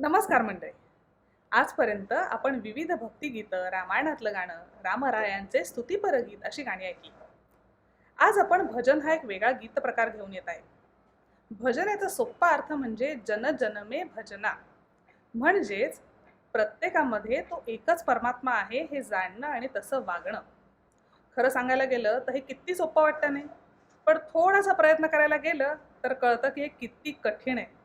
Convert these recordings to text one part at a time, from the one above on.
नमस्कार मंडळी. आजपर्यंत आपण विविध भक्तिगीतं रामायणातलं गाणं रामरायांचे स्तुतीपर गीत अशी गाणी ऐकली. आज आपण भजन हा एक वेगळा गीत प्रकार घेऊन येत आहे. भजन याचा सोप्पा अर्थ म्हणजे जनजनमे भजना. म्हणजेच प्रत्येकामध्ये तो एकच परमात्मा आहे हे जाणणं आणि तसं वागणं. खरं सांगायला गेलं तर हे किती सोपं वाटतं नाही? पण थोडासा प्रयत्न करायला गेलं तर कळतं की हे किती कठीण आहे.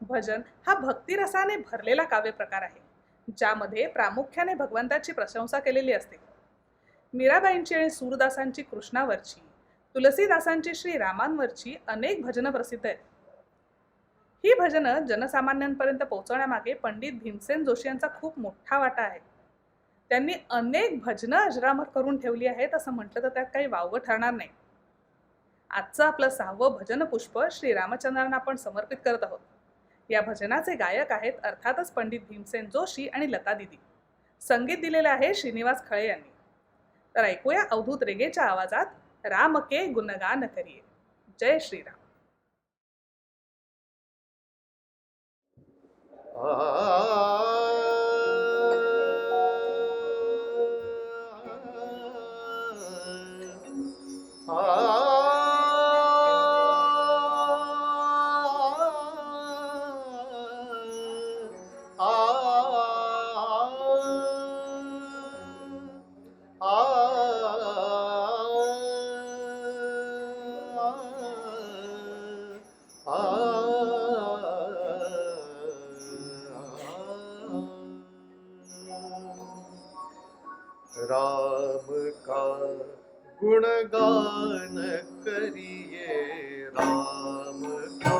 भजन हा भक्तिरसाने भरलेला काव्य प्रकार आहे ज्यामध्ये प्रामुख्याने भगवंताची प्रशंसा केलेली असते. मीराबाईंची आणि सूरदासांची कृष्णावरची तुलसीदासांची श्रीरामांवरची अनेक भजनं प्रसिद्ध आहेत. ही भजनं जनसामान्यांपर्यंत पोहोचवण्यामागे पंडित भीमसेन जोशी यांचा खूप मोठा वाटा आहे. त्यांनी अनेक भजनं अजरामर करून ठेवली आहेत असं म्हटलं तर त्यात काही वावगं ठरणार नाही. आजचं आपलं सहावं भजन पुष्प श्रीरामचंद्रांना आपण समर्पित करत आहोत. या भजनाचे गायक आहेत अर्थातच पंडित भीमसेन जोशी आणि लता दिदी. संगीत दिलेलं आहे श्रीनिवास खळे यांनी. तर ऐकूया अवधूत रेगेच्या आवाजात राम के गुणगान करिये. जय श्रीराम. राम का गुणगान करिए, राम का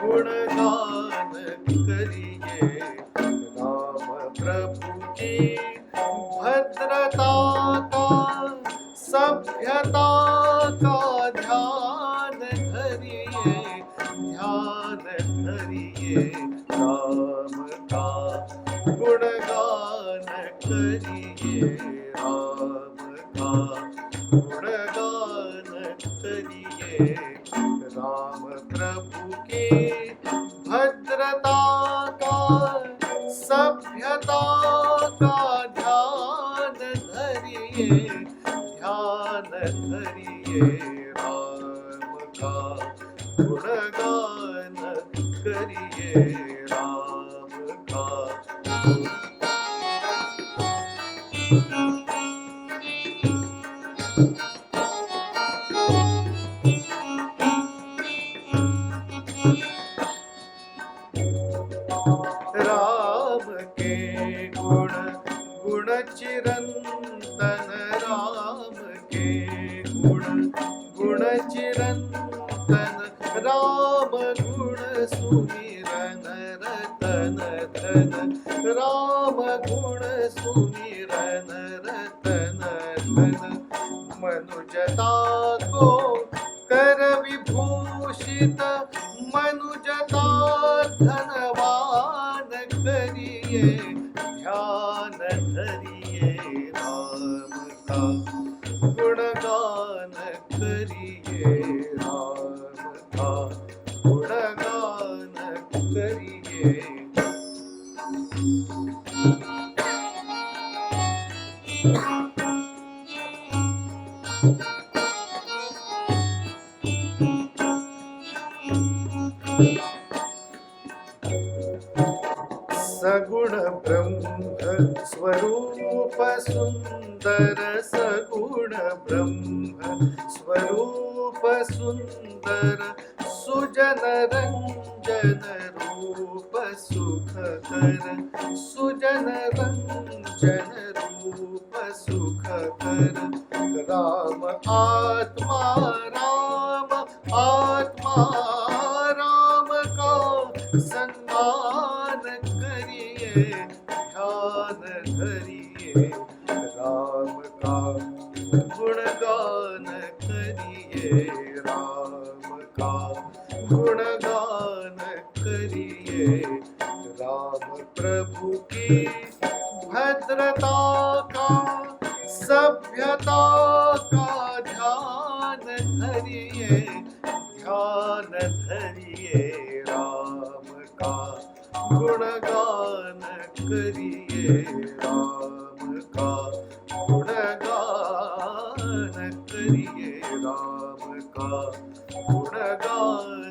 गुणगान करिए। राम प्रभु की भद्रता का, सभ्यता का ध्यान धरिए ध्यान धरिए। गुणगान करिए राम प्रभु की भद्रता का सभ्यता का ध्यान धरिए ध्यान धरिए राम का गुणगान करिए राम का। राम के गुण गुण चिरंतन राम के गुण गुण चिरंतन राम गुण सुमिरन रतन धन राम गुण सुमिरन रतन धन मनुजता को कर विभूषित, मनुजता धनवान करिए, ध्यान धरिए राम का गुणगान करिए राम का गुणगान करिए। सगुण ब्रह्म स्वरूप सुंदर सगुण ब्रह्म स्वरूप सुंदर सुजन रंजन रूप सुखकर सुजन रंजन रूप सुखकर राम आत्मा राम आत्मा, राम का सम्मान करिए, ध्यान धरिए। राम का गुणगान करिए, राम का करिए राम प्रभु की भद्रता का, सभ्यता का ध्यान धरिए ध्यान धरिए राम का गुणगान करिए राम।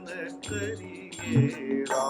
കനക്കരികേടാ